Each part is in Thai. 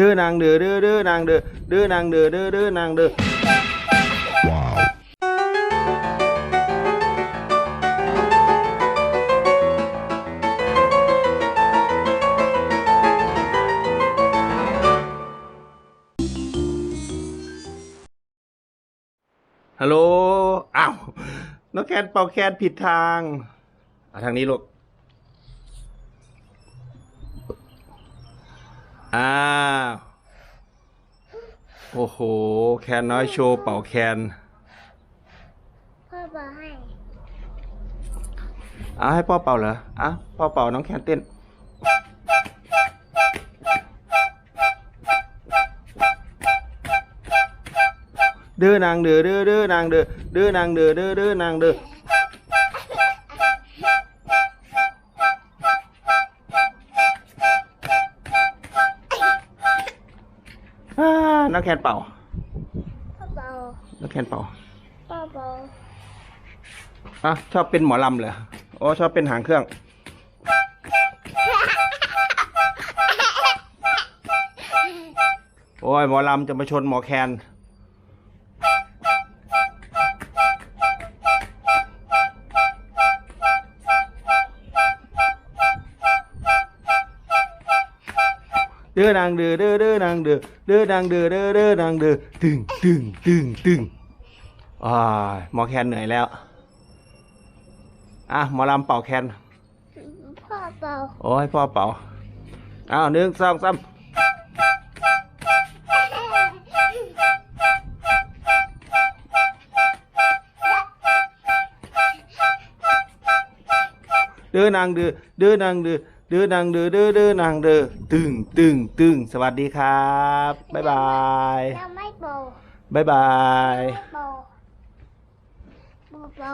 เด้อนางเด้อเด้อเด้อนางเด้อเด้อนางเด้อเด้อเด้อนางเด้อฮัลโหล อ้าว น้องแคนเป่าแคนผิดทางอะทางนี้ลูกอ้า โอ้โห แคนน้อยโชว์เป่าแคน พ่อบอกให้อะให้พ่อเป่าเหรออะพ่อเป่าน้องแคนเต้น เด้อนางเด้อเด้อเด้อนางเด้อเด้อนางเด้อเด้อเด้อนางเด้อ น้องแคนเป่าพ่อเบาน้องแคนเป่าพ่อเบาอะชอบเป็นหมอลำเหรออ๋อชอบเป็นหางเครื่อง โอ้ยหมอลำจะมาชนหมอแคน เด้อนางเด้อเด้อเด้อนางเด้อเด้อนางเด้อเด้อเด้อนางเด้อตึงตึงตึงตึงอ่าหมอแคนเหนื่อยแล้ว อะหมอลำเป่าแคนพ่อเบาโอ้ยพ่อเป่าอ้าวหนึ่งสองสามเด้อนางเด้อเด้อนางเด้อเด้อนางเด้อเด้อเด้อนางเด้อตึงตึงตึงสวัสดีครับบ๊ายบายแล้วไม่เบาบ๊ายบายเบาพ่อเบา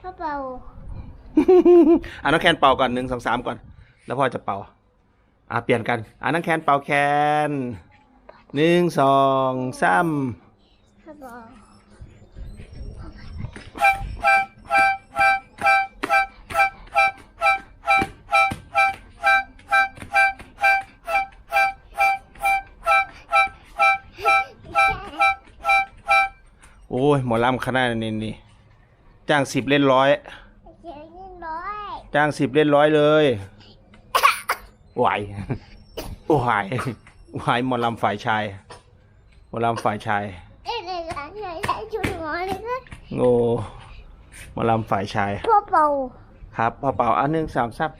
พ่อเบาอะน้องแคนเป่าก่อนหนึ่งสองสามก่อน แล้วพ่อจะเป่า อะเปลี่ยนกัน อะน้องแคนเป่าแคนหนึ่งสองสาม โอ้ยหมอลำขนาดนี้นี่จ้างสิบเล่นร้อยเจ๊นี่น้อยจ้างสิบเล่นร้อยเลยไหวไหวไหวหมอลำฝ่ายชายหมอลำฝ่ายชายเอ๊ะเด็กหลานใหญ่ใส่ชุดหมอเลยนะโง่หมอลำฝ่ายชายพ่อเบาครับพอเป่าอันหนึ่งสามซับ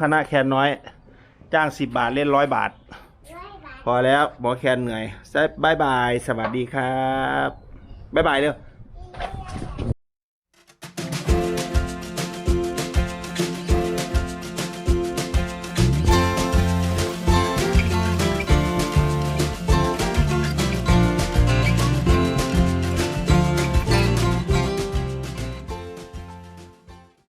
คณะแคนน้อย จ้างสิบบาทเล่นร้อยบาทร้อยบาท พอแล้วหมอแคนเหนื่อยบายบาย สวัสดีครับบายบายเร็ว